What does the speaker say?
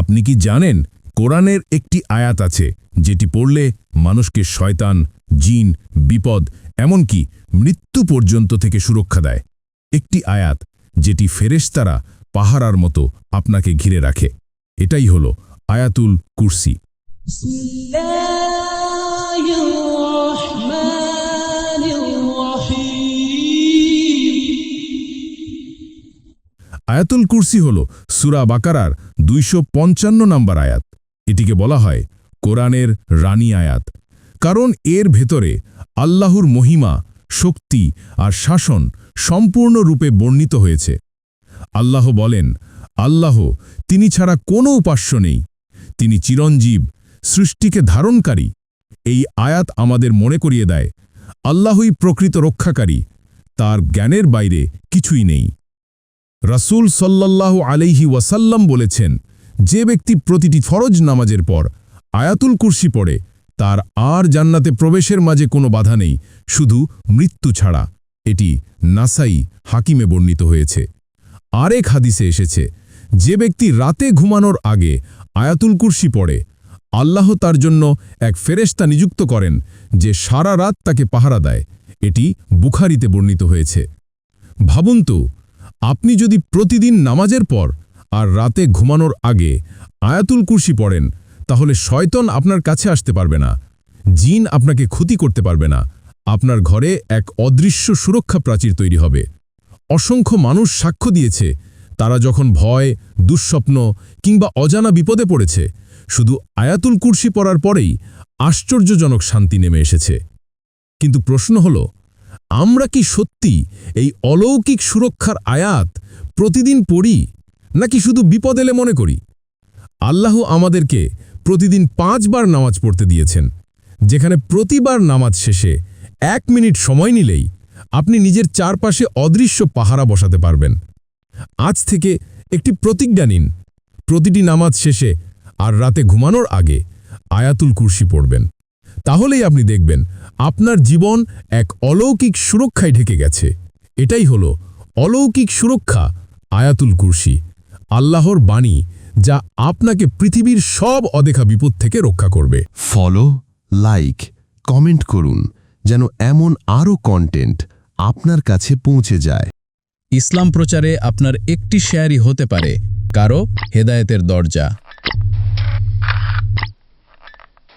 আপনি কি জানেন কোরআনের একটি আয়াত আছে, যেটি পড়লে মানুষকে শয়তান, জিন, বিপদ, এমনকি মৃত্যু পর্যন্ত থেকে সুরক্ষা দেয়। একটি আয়াত যেটি ফেরেশতারা পাহারার মতো আপনাকে ঘিরে রাখে। এটাই হল আয়াতুল কুরসি। আয়াতুল কুরসি হল সুরা বাকারার দুইশ পঞ্চান্ন নম্বর আয়াত। এটিকে বলা হয় কোরআনের রানী আয়াত। কারণ এর ভেতরে আল্লাহর মহিমা, শক্তি আর শাসন সম্পূর্ণরূপে বর্ণিত হয়েছে। আল্লাহ বলেন, আল্লাহ তিনি ছাড়া কোনো উপাস্য নেই। তিনি চিরঞ্জীব, সৃষ্টিকে ধারণকারী। এই আয়াত আমাদের মনে করিয়ে দেয়, আল্লাহই প্রকৃত রক্ষাকারী। তার জ্ঞানের বাইরে কিছুই নেই। রাসূল সাল্লাল্লাহু আলাইহি ওয়াসাল্লাম বলেছেন, যে ব্যক্তি প্রতিটি ফরজ নামাজের পর আয়াতুল কুরসি পড়ে, তার আর জান্নাতে প্রবেশের মাঝে কোনো বাধা নেই, শুধু মৃত্যু ছাড়া। এটি নাসাই হাকিমে বর্ণিত হয়েছে। আরেক হাদিসে এসেছে, যে ব্যক্তি রাতে ঘুমানোর আগে আয়াতুল কুরসি পড়ে, আল্লাহ তার জন্য এক ফেরেশতা নিযুক্ত করেন, যে সারা রাত তাকে পাহারা দেয়। এটি বুখারিতে বর্ণিত হয়েছে। ভাবুন তো আপনি যদি প্রতিদিন নামাজের পর আর রাতে ঘুমানোর আগে আয়াতুল কুরসি পড়েন, তাহলে শয়তন আপনার কাছে আসতে পারবে না। জিন আপনাকে ক্ষতি করতে পারবে না। আপনার ঘরে এক অদৃশ্য সুরক্ষা প্রাচীর তৈরি হবে। অসংখ্য মানুষ সাক্ষ্য দিয়েছে, তারা যখন ভয়, দুঃস্বপ্ন কিংবা অজানা বিপদে পড়েছে, শুধু আয়াতুল কুরসি পড়ার পরেই আশ্চর্যজনক শান্তি নেমে এসেছে। কিন্তু প্রশ্ন হল আমরা কি সত্যি এই অলৌকিক সুরক্ষার আয়াত প্রতিদিন পড়ি, নাকি শুধু বিপদ এলে মনে করি? আল্লাহ আমাদেরকে প্রতিদিন পাঁচবার নামাজ পড়তে দিয়েছেন, যেখানে প্রতিবার নামাজ শেষে এক মিনিট সময় নিলেই আপনি নিজের চারপাশে অদৃশ্য পাহারা বসাতে পারবেন। আজ থেকে একটি প্রতিজ্ঞা নিন, প্রতিটি নামাজ শেষে আর রাতে ঘুমানোর আগে আয়াতুল কুরসি পড়বেন। তাহলেই আপনি দেখবেন আপনার জীবন এক অলৌকিক সুরক্ষায় ঢেকে গেছে। এটাই হলো অলৌকিক সুরক্ষা আয়াতুল কুরসি আল্লাহর বাণী যা আপনাকে পৃথিবীর সব অদেখা বিপদ থেকে রক্ষা করবে। ফলো লাইক কমেন্ট করুন যেন এমন আরও কন্টেন্ট আপনার কাছে পৌঁছে যায়। ইসলাম প্রচারে আপনার একটি শেয়ারই হতে পারে কারও হেদায়েতের দরজা।